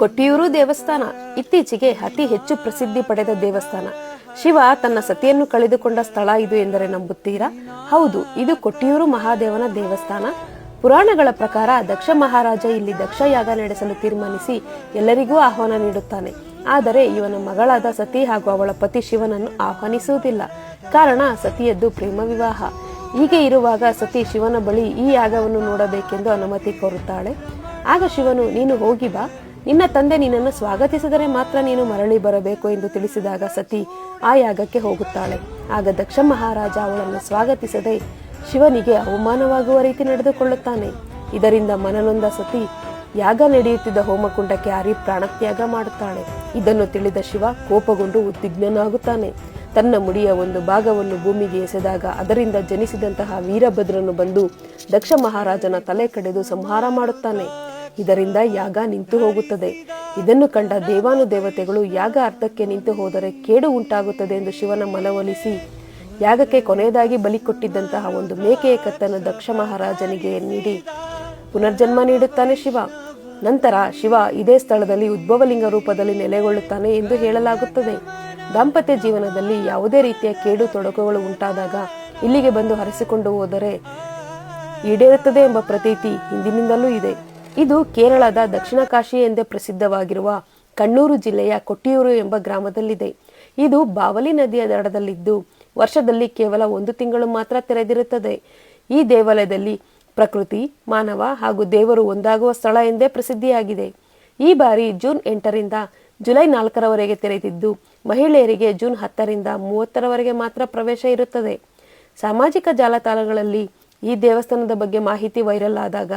ಕೊಟ್ಟಿಯೂರು ದೇವಸ್ಥಾನ. ಇತ್ತೀಚೆಗೆ ಅತಿ ಹೆಚ್ಚು ಪ್ರಸಿದ್ಧಿ ಪಡೆದ ದೇವಸ್ಥಾನ. ಶಿವ ತನ್ನ ಸತಿಯನ್ನು ಕಳೆದುಕೊಂಡ ಸ್ಥಳ ಇದು ಎಂದರೆ ನಂಬುತ್ತೀರಾ? ಹೌದು, ಇದು ಕೊಟ್ಟಿಯೂರು ಮಹಾದೇವನ ದೇವಸ್ಥಾನ. ಪುರಾಣಗಳ ಪ್ರಕಾರ ದಕ್ಷ ಮಹಾರಾಜ ಇಲ್ಲಿ ದಕ್ಷ ಯಾಗ ನಡೆಸಲು ತೀರ್ಮಾನಿಸಿ ಎಲ್ಲರಿಗೂ ಆಹ್ವಾನ ನೀಡುತ್ತಾನೆ. ಆದರೆ ಇವನ ಮಗಳಾದ ಸತಿ ಹಾಗೂ ಅವಳ ಪತಿ ಶಿವನನ್ನು ಆಹ್ವಾನಿಸುವುದಿಲ್ಲ. ಕಾರಣ ಸತಿಯದ್ದು ಪ್ರೇಮ ವಿವಾಹ. ಹೀಗೆ ಇರುವಾಗ ಸತಿ ಶಿವನ ಬಳಿ ಈ ಯಾಗವನ್ನು ನೋಡಬೇಕೆಂದು ಅನುಮತಿ ಕೋರುತ್ತಾಳೆ. ಆಗ ಶಿವನು, ನೀನು ಹೋಗಿ ಬಾ. ನಿನ್ನ ತಂದೆ ನಿನ್ನನ್ನು ಸ್ವಾಗತಿಸಿದರೆ ಮಾತ್ರ ನೀನು ಮರಳಿ ಬರಬೇಕು ಎಂದು ತಿಳಿಸಿದಾಗ ಸತಿ ಆ ಯಾಗಕ್ಕೆ ಹೋಗುತ್ತಾಳೆ. ಆಗ ದಕ್ಷ ಮಹಾರಾಜ ಅವಳನ್ನು ಸ್ವಾಗತಿಸದೆ ಶಿವನಿಗೆ ಅವಮಾನವಾಗುವ ರೀತಿ ನಡೆದುಕೊಳ್ಳುತ್ತಾನೆ. ಇದರಿಂದ ಮನನೊಂದ ಸತಿ ಯಾಗ ನಡೆಯುತ್ತಿದ್ದ ಹೋಮಕುಂಡಕ್ಕೆ ಹಾರಿ ಪ್ರಾಣತ್ಯಾಗ ಮಾಡುತ್ತಾಳೆ. ಇದನ್ನು ತಿಳಿದ ಶಿವ ಕೋಪಗೊಂಡು ಉದ್ವಿಗ್ನನಾಗುತ್ತಾನೆ. ತನ್ನ ಮುಡಿಯ ಒಂದು ಭಾಗವನ್ನು ಭೂಮಿಗೆ ಎಸೆದಾಗ ಅದರಿಂದ ಜನಿಸಿದಂತಹ ವೀರಭದ್ರನು ಬಂದು ದಕ್ಷ ಮಹಾರಾಜನ ತಲೆ ಕಡೆದು ಸಂಹಾರ ಮಾಡುತ್ತಾನೆ. ಇದರಿಂದ ಯಾಗ ನಿಂತು ಹೋಗುತ್ತದೆ. ಇದನ್ನು ಕಂಡ ದೇವಾನುದೇವತೆಗಳು ಯಾಗ ಅರ್ಥಕ್ಕೆ ನಿಂತು ಹೋದರೆ ಕೇಡು ಉಂಟಾಗುತ್ತದೆ ಎಂದು ಶಿವನ ಮನವೊಲಿಸಿ. ಯಾಗಕ್ಕೆ ಕೊನೆಯದಾಗಿ ಬಲಿ ಕೊಟ್ಟಿದ್ದಂತಹ ಒಂದು ಮೇಕೆಯ ಕತ್ತನ್ನು ದಕ್ಷ ಮಹಾರಾಜನಿಗೆ ನೀಡಿ. ಪುನರ್ಜನ್ಮ ನೀಡುತ್ತಾನೆ ಶಿವ. ನಂತರ ಶಿವ ಇದೇ ಸ್ಥಳದಲ್ಲಿ ಉದ್ಭವಲಿಂಗ ರೂಪದಲ್ಲಿ ನೆಲೆಗೊಳ್ಳುತ್ತಾನೆ ಎಂದು ಹೇಳಲಾಗುತ್ತದೆ. ದಾಂಪತ್ಯ ಜೀವನದಲ್ಲಿ ಯಾವುದೇ ರೀತಿಯ ಕೇಡು ತೊಡಕುಗಳು ಉಂಟಾದಾಗ ಇಲ್ಲಿಗೆ ಬಂದು ಹರಿಸಿಕೊಂಡು ಹೋದರೆ ಈಡೇರುತ್ತದೆ ಎಂಬ ಪ್ರತೀತಿ ಹಿಂದಿನಿಂದಲೂ ಇದೆ. ಇದು ಕೇರಳದ ದಕ್ಷಿಣ ಕಾಶಿ ಎಂದೇ ಪ್ರಸಿದ್ಧವಾಗಿರುವ ಕಣ್ಣೂರು ಜಿಲ್ಲೆಯ ಕೊಟ್ಟಿಯೂರು ಎಂಬ ಗ್ರಾಮದಲ್ಲಿದೆ. ಇದು ಬಾವಲಿ ನದಿಯ ದಡದಲ್ಲಿದ್ದು, ವರ್ಷದಲ್ಲಿ ಕೇವಲ ಒಂದು ತಿಂಗಳು ಮಾತ್ರ ತೆರೆದಿರುತ್ತದೆ. ಈ ದೇವಾಲಯದಲ್ಲಿ ಪ್ರಕೃತಿ, ಮಾನವ ಹಾಗೂ ದೇವರು ಒಂದಾಗುವ ಸ್ಥಳ ಎಂದೇ ಪ್ರಸಿದ್ಧಿಯಾಗಿದೆ. ಈ ಬಾರಿ ಜೂನ್ ಎಂಟರಿಂದ ಜುಲೈ ನಾಲ್ಕರವರೆಗೆ ತೆರೆದಿದ್ದು, ಮಹಿಳೆಯರಿಗೆ ಜೂನ್ ಹತ್ತರಿಂದ ಮೂವತ್ತರವರೆಗೆ ಮಾತ್ರ ಪ್ರವೇಶ ಇರುತ್ತದೆ. ಸಾಮಾಜಿಕ ಜಾಲತಾಣಗಳಲ್ಲಿ ಈ ದೇವಸ್ಥಾನದ ಬಗ್ಗೆ ಮಾಹಿತಿ ವೈರಲ್ ಆದಾಗ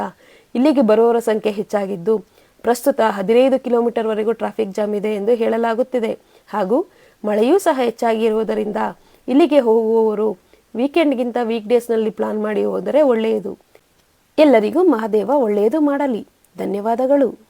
ಇಲ್ಲಿಗೆ ಬರುವವರ ಸಂಖ್ಯೆ ಹೆಚ್ಚಾಗಿದ್ದು, ಪ್ರಸ್ತುತ ಹದಿನೈದು ಕಿಲೋಮೀಟರ್ವರೆಗೂ ಟ್ರಾಫಿಕ್ ಜಾಮ್ ಇದೆ ಎಂದು ಹೇಳಲಾಗುತ್ತಿದೆ. ಹಾಗೂ ಮಳೆಯೂ ಸಹ ಹೆಚ್ಚಾಗಿರುವುದರಿಂದ ಇಲ್ಲಿಗೆ ಹೋಗುವವರು ವೀಕೆಂಡ್ಗಿಂತ ವೀಕ್ ಡೇಸ್ನಲ್ಲಿ ಪ್ಲಾನ್ ಮಾಡಿ ಹೋದರೆ ಒಳ್ಳೆಯದು. ಎಲ್ಲರಿಗೂ ಮಹಾದೇವ ಒಳ್ಳೆಯದು ಮಾಡಲಿ. ಧನ್ಯವಾದಗಳು.